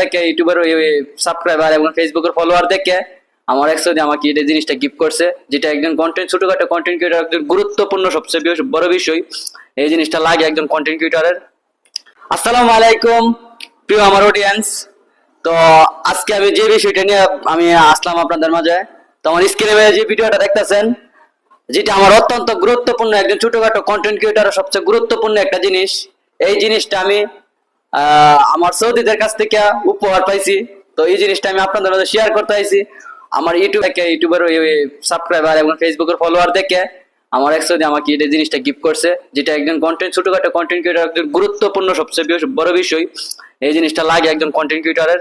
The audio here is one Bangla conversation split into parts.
দেখে ইউটিউবের ওই সাবস্ক্রাইবার এবং ফেসবুকের ফলোয়ার দেখে আমার এক সৌদি আমাকে এটা জিনিসটা গিফট করছে, যেটা একজন কন্টেন্ট ছোটখাটো কন্টেন্ট ক্রিয়েটার একজন গুরুত্বপূর্ণ সবচেয়ে বড় বিষয়। এই জিনিসটা লাগে একজন কন্টেন্ট ক্রিয়েটারের আসসালামু আলাইকুম, প্রিয় আমার অডিয়েন্স তো আজকে আমি যে বিষয়টা নিয়ে আমি আসলাম আপনাদের মাঝে, তো আমার স্ক্রিনে যে ভিডিওটা দেখতেছেন, যেটা আমার অত্যন্ত গুরুত্বপূর্ণ একজন ছোটখাটো কন্টেন্ট ক্রিয়েটারের সবচেয়ে গুরুত্বপূর্ণ একটা জিনিস, এই জিনিসটা আমি আমার সৌদিদের কাছ থেকে উপহার পাইছি। তো এই জিনিসটা আমি আপনাদের মাঝে শেয়ার করতে আইছি। আমার ইউটিউব থেকে ইউটিউবের সাবস্ক্রাইবার এবং ফেসবুকের ফলোয়ার দেখে আমার এক সৌদি আমাকে এই জিনিসটা গিফট করছে, যেটা একজন কন্টেন্ট ছোটখাটো কন্টেন্ট ক্রিয়েটার একজন গুরুত্বপূর্ণ, সবচেয়ে বড় বিষয়। এই জিনিসটা লাগে একজন কন্টেন্ট ক্রিয়েটারের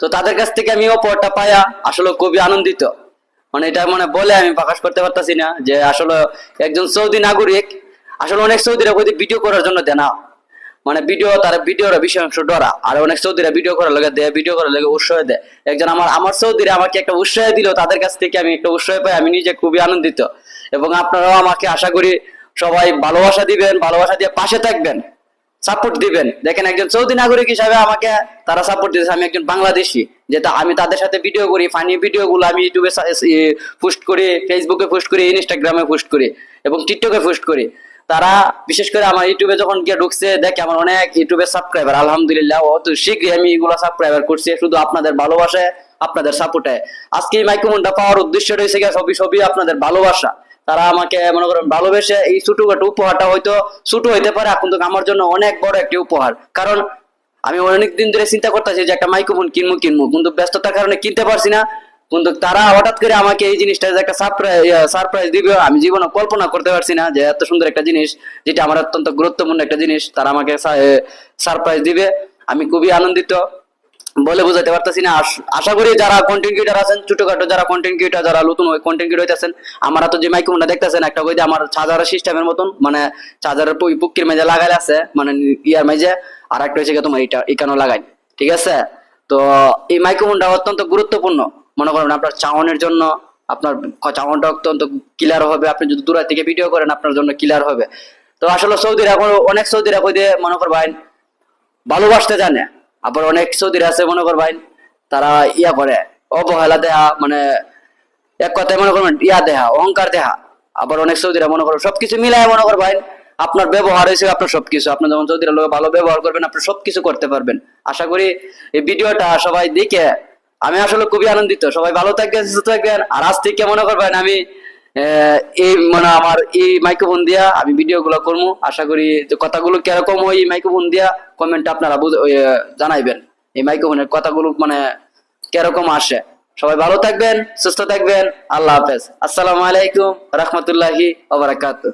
তো তাদের কাছ থেকে আমি অপরটা পায়া আসলে খুবই আনন্দিত। মানে এটা মানে বলে আমি প্রকাশ করতে পারতাছি না যে আসলে একজন সৌদি নাগরিক আসলে অনেক সৌদিরা ভিডিও করার জন্য দেয় না মানে ভিডিও, তারা ভিডিওর বিষয় অংশ ডরা। আর অনেক সৌদিরা ভিডিও করার লাগে দেয়, ভিডিও করার লাগে উৎসাহ দেয়। একজন আমার আমার সৌদিরা আমাকে একটা উৎসাহ দিল, তাদের কাছ থেকে আমি একটা উৎসাহ পাই, আমি নিজে খুবই আনন্দিত। এবং আপনারাও আমাকে আশা করি সবাই ভালোবাসা দিবেন, ভালোবাসা দিয়ে পাশে থাকবেন সাপোর্ট দিবেন। দেখেন একজন সৌদি নাগরিক হিসাবে আমাকে তারা সাপোর্ট দিতেছে আমি একজন বাংলাদেশি। যেটা আমি তাদের সাথে ভিডিও করি ফানি ভিডিও গুলো আমি ইউটিউবে পোস্ট করি ফেসবুকে পোস্ট করি ইনস্টাগ্রামে পোস্ট করি, এবং টিকটকে পোস্ট করি। তারা বিশেষ করে আমার ইউটিউবে যখন গিয়ে ঢুকছে, দেখে আমার অনেক ইউটিউবে সাবস্ক্রাইবার আলহামদুলিল্লাহ অত শীঘ্রই আমি এগুলো সাবস্ক্রাইবার করছি, শুধু আপনাদের ভালোবাসায় আপনাদের সাপোর্টে আজকে এই মাইক্রোফোনটা পাওয়ার উদ্দেশ্য রয়েছে গিয়ে সবই সবই আপনাদের ভালোবাসা। তারা আমাকে মনে করেন ভালোবেসে এই ছোটখাটো উপহারটা হয়তো ছোট হইতে পারে কিন্তু আমার জন্য অনেক বড় একটি উপহার। কারণ আমি অনেক দিন ধরে চিন্তা করতেছি যে একটা মাইক্রোফোন কিনবো কিনবো। কিন্তু ব্যস্ততার কারণে কিনতে পারছি না। কিন্তু তারা হঠাৎ করে আমাকে এই জিনিসটা যে একটা সারপ্রাইজ দিবে, আমি জীবনে কল্পনা করতে পারছি না যে এত সুন্দর একটা জিনিস, যেটা আমার অত্যন্ত গুরুত্বপূর্ণ একটা জিনিস, তারা আমাকে সারপ্রাইজ দিবে। আমি খুবই আনন্দিত। বলে বোঝাতে পারতেছি না। আশা করি যারা কন্টেন্ট ক্রিয়েটার আছেন, ছোটখাটো যারা কন্টেন্ট ক্রিয়েটার যারা নতুন ওই কন্টেন্ট ক্রিয়েটার হইতেছেন, আমার তো যে মাইক্রোফোনটা দেখতেছেন, একটা কই আমার চার্জার সিস্টেমের মতন মানে চার্জারের পুকির মেজে লাগাই আছে মানে ইয়ার মেজে আর একটা হয়েছে তোমার এটা এখানেও লাগাই। ঠিক আছে? তো এই মাইক্রোফোনটা অত্যন্ত গুরুত্বপূর্ণ। মনে করেন আপনার চাওয়ানোর জন্য আপনার চাওয়ানটা অত্যন্ত ক্লিয়ার হবে। আপনি যদি দূর থেকে ভিডিও করেন, আপনার জন্য ক্লিয়ার হবে। তো আসলে সৌদিরা এখন অনেক সৌদিরা কই দিয়ে মনে করবেন ভালোবাসতে জানে। আবার অনেক সৌদির আছে, মনে কর করবেন তারা ইয়া করে, অবহেলা দেহা মানে এক কথায় মনে করবেন, ইয়া দেহা, অহংকার দেহা। আবার অনেক সৌদিরা মনে করবেন সবকিছু মিলায় মনে কর করবেন আপনার ব্যবহার হয়েছে, আপনার সবকিছু। আপনার যখন সৌদিরা লোক ভালো ব্যবহার করবেন, আপনি সবকিছু করতে পারবেন। আশা করি এই ভিডিওটা সবাই দেখে আমি আসলে খুবই আনন্দিত, সবাই ভালো থাকবেন, সুস্থ থাকবেন, আর আজ থেকে মনে করবেন আমি এই মানে আমার এই মাইক্রোফোন দিয়া আমি ভিডিও গুলো করব। আশা করি কথাগুলো কীরকম হয় এই মাইক্রোফোন দিয়া কমেন্ট আপনারা জানাইবেন। এই মাইক্রোফোনের কথাগুলো মানে কীরকম আসে। সবাই ভালো থাকবেন, সুস্থ থাকবেন, আল্লাহ হাফেজ। আসসালামু আলাইকুম, রহমতুল্লাহি ওবারাকাতুহ